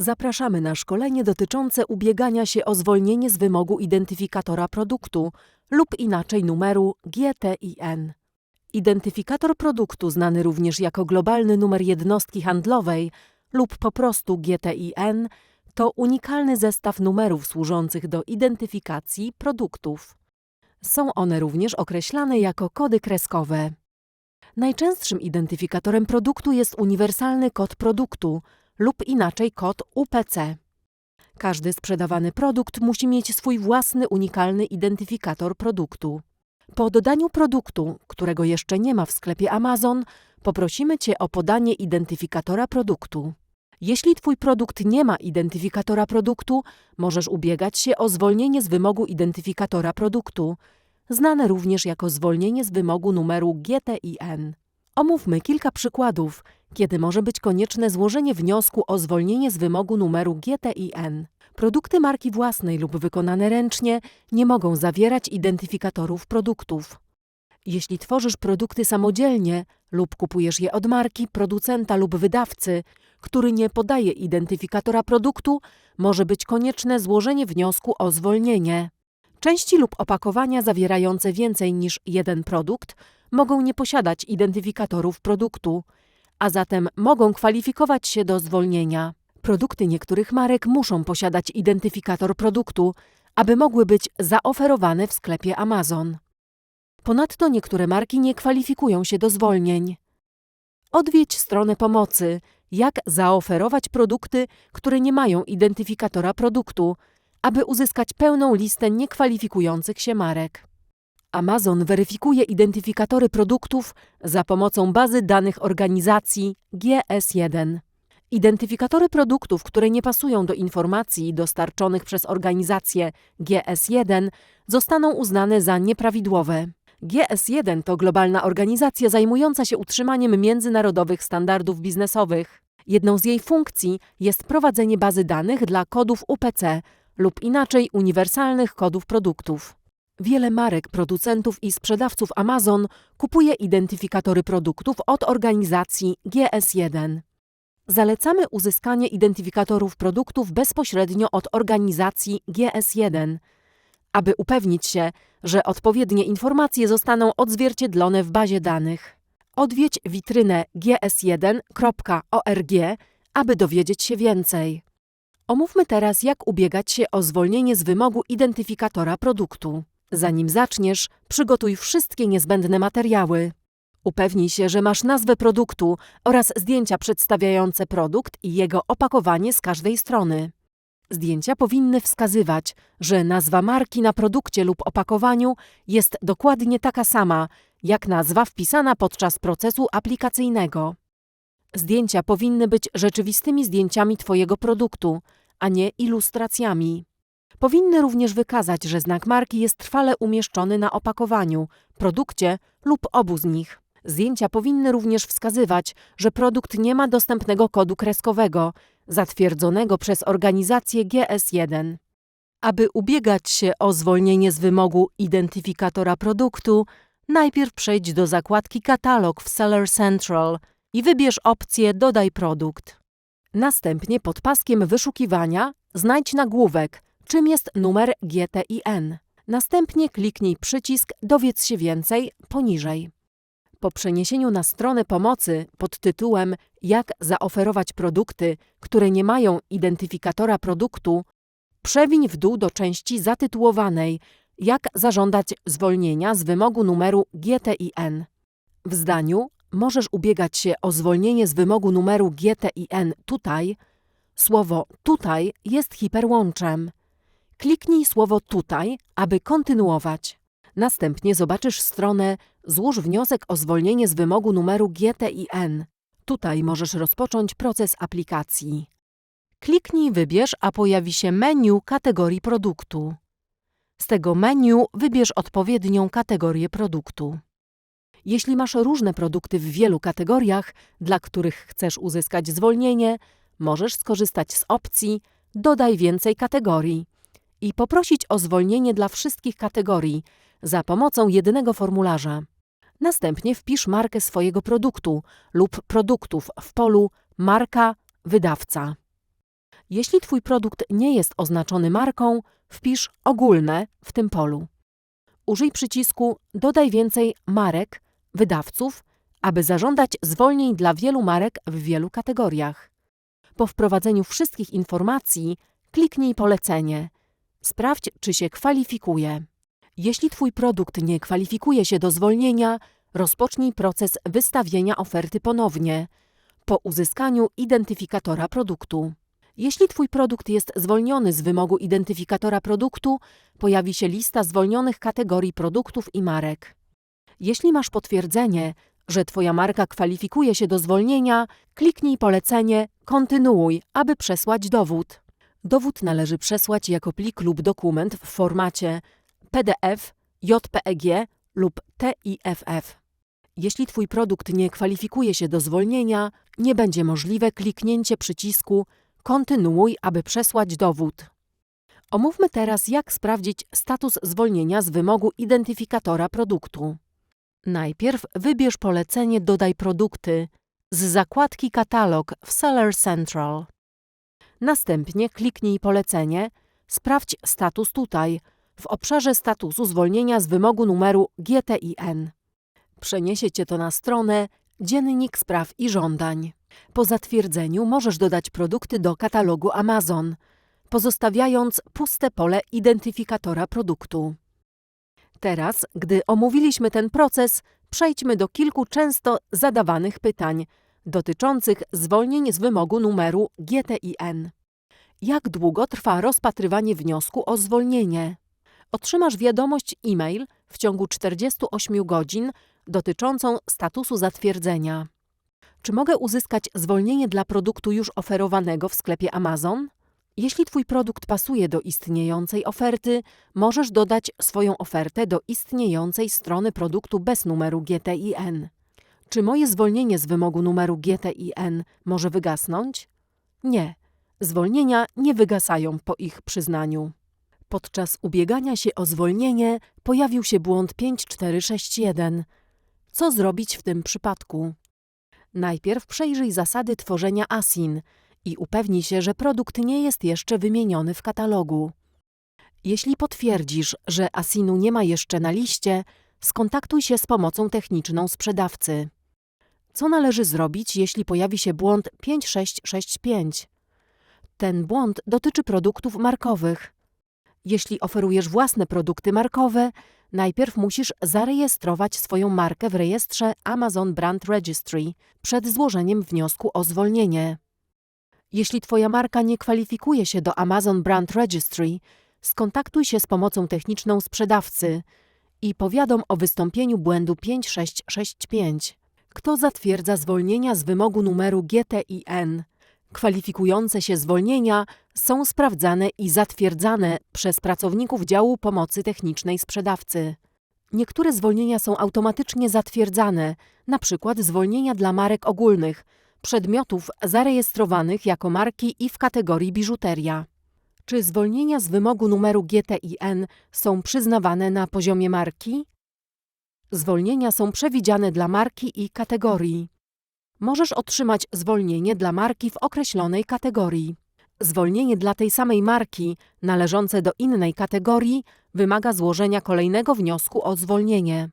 Zapraszamy na szkolenie dotyczące ubiegania się o zwolnienie z wymogu identyfikatora produktu lub inaczej numeru GTIN. Identyfikator produktu, znany również jako globalny numer jednostki handlowej lub po prostu GTIN, to unikalny zestaw numerów służących do identyfikacji produktów. Są one również określane jako kody kreskowe. Najczęstszym identyfikatorem produktu jest uniwersalny kod produktu lub inaczej kod UPC. Każdy sprzedawany produkt musi mieć swój własny unikalny identyfikator produktu. Po dodaniu produktu, którego jeszcze nie ma w sklepie Amazon, poprosimy Cię o podanie identyfikatora produktu. Jeśli Twój produkt nie ma identyfikatora produktu, możesz ubiegać się o zwolnienie z wymogu identyfikatora produktu, znane również jako zwolnienie z wymogu numeru GTIN. Omówmy kilka przykładów, kiedy może być konieczne złożenie wniosku o zwolnienie z wymogu numeru GTIN. Produkty marki własnej lub wykonane ręcznie nie mogą zawierać identyfikatorów produktów. Jeśli tworzysz produkty samodzielnie lub kupujesz je od marki, producenta lub wydawcy, który nie podaje identyfikatora produktu, może być konieczne złożenie wniosku o zwolnienie. Części lub opakowania zawierające więcej niż jeden produkt mogą nie posiadać identyfikatorów produktu, a zatem mogą kwalifikować się do zwolnienia. Produkty niektórych marek muszą posiadać identyfikator produktu, aby mogły być zaoferowane w sklepie Amazon. Ponadto niektóre marki nie kwalifikują się do zwolnień. Odwiedź stronę pomocy, jak zaoferować produkty, które nie mają identyfikatora produktu, aby uzyskać pełną listę niekwalifikujących się marek. Amazon weryfikuje identyfikatory produktów za pomocą bazy danych organizacji GS1. Identyfikatory produktów, które nie pasują do informacji dostarczonych przez organizację GS1, zostaną uznane za nieprawidłowe. GS1 to globalna organizacja zajmująca się utrzymaniem międzynarodowych standardów biznesowych. Jedną z jej funkcji jest prowadzenie bazy danych dla kodów UPC lub inaczej uniwersalnych kodów produktów. Wiele marek, producentów i sprzedawców Amazon kupuje identyfikatory produktów od organizacji GS1. Zalecamy uzyskanie identyfikatorów produktów bezpośrednio od organizacji GS1, aby upewnić się, że odpowiednie informacje zostaną odzwierciedlone w bazie danych. Odwiedź witrynę gs1.org, aby dowiedzieć się więcej. Omówmy teraz, jak ubiegać się o zwolnienie z wymogu identyfikatora produktu. Zanim zaczniesz, przygotuj wszystkie niezbędne materiały. Upewnij się, że masz nazwę produktu oraz zdjęcia przedstawiające produkt i jego opakowanie z każdej strony. Zdjęcia powinny wskazywać, że nazwa marki na produkcie lub opakowaniu jest dokładnie taka sama, jak nazwa wpisana podczas procesu aplikacyjnego. Zdjęcia powinny być rzeczywistymi zdjęciami Twojego produktu, a nie ilustracjami. Powinny również wykazać, że znak marki jest trwale umieszczony na opakowaniu, produkcie lub obu z nich. Zdjęcia powinny również wskazywać, że produkt nie ma dostępnego kodu kreskowego, zatwierdzonego przez organizację GS1. Aby ubiegać się o zwolnienie z wymogu identyfikatora produktu, najpierw przejdź do zakładki Katalog w Seller Central i wybierz opcję Dodaj produkt. Następnie pod paskiem wyszukiwania znajdź nagłówek, czym jest numer GTIN. Następnie kliknij przycisk Dowiedz się więcej poniżej. Po przeniesieniu na stronę pomocy pod tytułem Jak zaoferować produkty, które nie mają identyfikatora produktu, przewiń w dół do części zatytułowanej Jak zażądać zwolnienia z wymogu numeru GTIN. W zdaniu możesz ubiegać się o zwolnienie z wymogu numeru GTIN tutaj. Słowo tutaj jest hiperłączem. Kliknij słowo tutaj, aby kontynuować. Następnie zobaczysz stronę Złóż wniosek o zwolnienie z wymogu numeru GTIN. Tutaj możesz rozpocząć proces aplikacji. Kliknij Wybierz, a pojawi się menu kategorii produktu. Z tego menu wybierz odpowiednią kategorię produktu. Jeśli masz różne produkty w wielu kategoriach, dla których chcesz uzyskać zwolnienie, możesz skorzystać z opcji Dodaj więcej kategorii i poprosić o zwolnienie dla wszystkich kategorii za pomocą jedynego formularza. Następnie wpisz markę swojego produktu lub produktów w polu Marka Wydawca. Jeśli Twój produkt nie jest oznaczony marką, wpisz ogólne w tym polu. Użyj przycisku Dodaj więcej marek, wydawców, aby zażądać zwolnień dla wielu marek w wielu kategoriach. Po wprowadzeniu wszystkich informacji kliknij Polecenie. Sprawdź, czy się kwalifikuje. Jeśli Twój produkt nie kwalifikuje się do zwolnienia, rozpocznij proces wystawienia oferty ponownie po uzyskaniu identyfikatora produktu. Jeśli Twój produkt jest zwolniony z wymogu identyfikatora produktu, pojawi się lista zwolnionych kategorii produktów i marek. Jeśli masz potwierdzenie, że Twoja marka kwalifikuje się do zwolnienia, kliknij polecenie Kontynuuj, aby przesłać dowód. Dowód należy przesłać jako plik lub dokument w formacie PDF, JPEG lub TIFF. Jeśli Twój produkt nie kwalifikuje się do zwolnienia, nie będzie możliwe kliknięcie przycisku Kontynuuj, aby przesłać dowód. Omówmy teraz, jak sprawdzić status zwolnienia z wymogu identyfikatora produktu. Najpierw wybierz polecenie Dodaj produkty z zakładki Katalog w Seller Central. Następnie kliknij polecenie Sprawdź status tutaj, w obszarze statusu zwolnienia z wymogu numeru GTIN. Przeniesie Cię to na stronę Dziennik Spraw i Żądań. Po zatwierdzeniu możesz dodać produkty do katalogu Amazon, pozostawiając puste pole identyfikatora produktu. Teraz, gdy omówiliśmy ten proces, przejdźmy do kilku często zadawanych pytań dotyczących zwolnień z wymogu numeru GTIN. Jak długo trwa rozpatrywanie wniosku o zwolnienie? Otrzymasz wiadomość e-mail w ciągu 48 godzin dotyczącą statusu zatwierdzenia. Czy mogę uzyskać zwolnienie dla produktu już oferowanego w sklepie Amazon? Jeśli Twój produkt pasuje do istniejącej oferty, możesz dodać swoją ofertę do istniejącej strony produktu bez numeru GTIN. Czy moje zwolnienie z wymogu numeru GTIN może wygasnąć? Nie. Zwolnienia nie wygasają po ich przyznaniu. Podczas ubiegania się o zwolnienie pojawił się błąd 5461. Co zrobić w tym przypadku? Najpierw przejrzyj zasady tworzenia ASIN i upewnij się, że produkt nie jest jeszcze wymieniony w katalogu. Jeśli potwierdzisz, że ASINu nie ma jeszcze na liście, skontaktuj się z pomocą techniczną sprzedawcy. Co należy zrobić, jeśli pojawi się błąd 5665? Ten błąd dotyczy produktów markowych. Jeśli oferujesz własne produkty markowe, najpierw musisz zarejestrować swoją markę w rejestrze Amazon Brand Registry przed złożeniem wniosku o zwolnienie. Jeśli Twoja marka nie kwalifikuje się do Amazon Brand Registry, skontaktuj się z pomocą techniczną sprzedawcy i powiadom o wystąpieniu błędu 5665. Kto zatwierdza zwolnienia z wymogu numeru GTIN? Kwalifikujące się zwolnienia są sprawdzane i zatwierdzane przez pracowników działu pomocy technicznej sprzedawcy. Niektóre zwolnienia są automatycznie zatwierdzane, np. zwolnienia dla marek ogólnych, przedmiotów zarejestrowanych jako marki i w kategorii biżuteria. Czy zwolnienia z wymogu numeru GTIN są przyznawane na poziomie marki? Zwolnienia są przewidziane dla marki i kategorii. Możesz otrzymać zwolnienie dla marki w określonej kategorii. Zwolnienie dla tej samej marki, należące do innej kategorii, wymaga złożenia kolejnego wniosku o zwolnienie.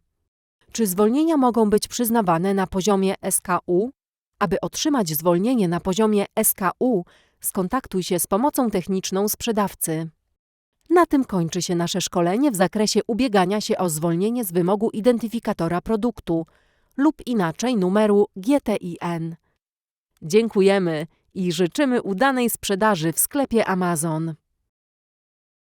Czy zwolnienia mogą być przyznawane na poziomie SKU? Aby otrzymać zwolnienie na poziomie SKU, skontaktuj się z pomocą techniczną sprzedawcy. Na tym kończy się nasze szkolenie w zakresie ubiegania się o zwolnienie z wymogu identyfikatora produktu lub inaczej numeru GTIN. Dziękujemy i życzymy udanej sprzedaży w sklepie Amazon.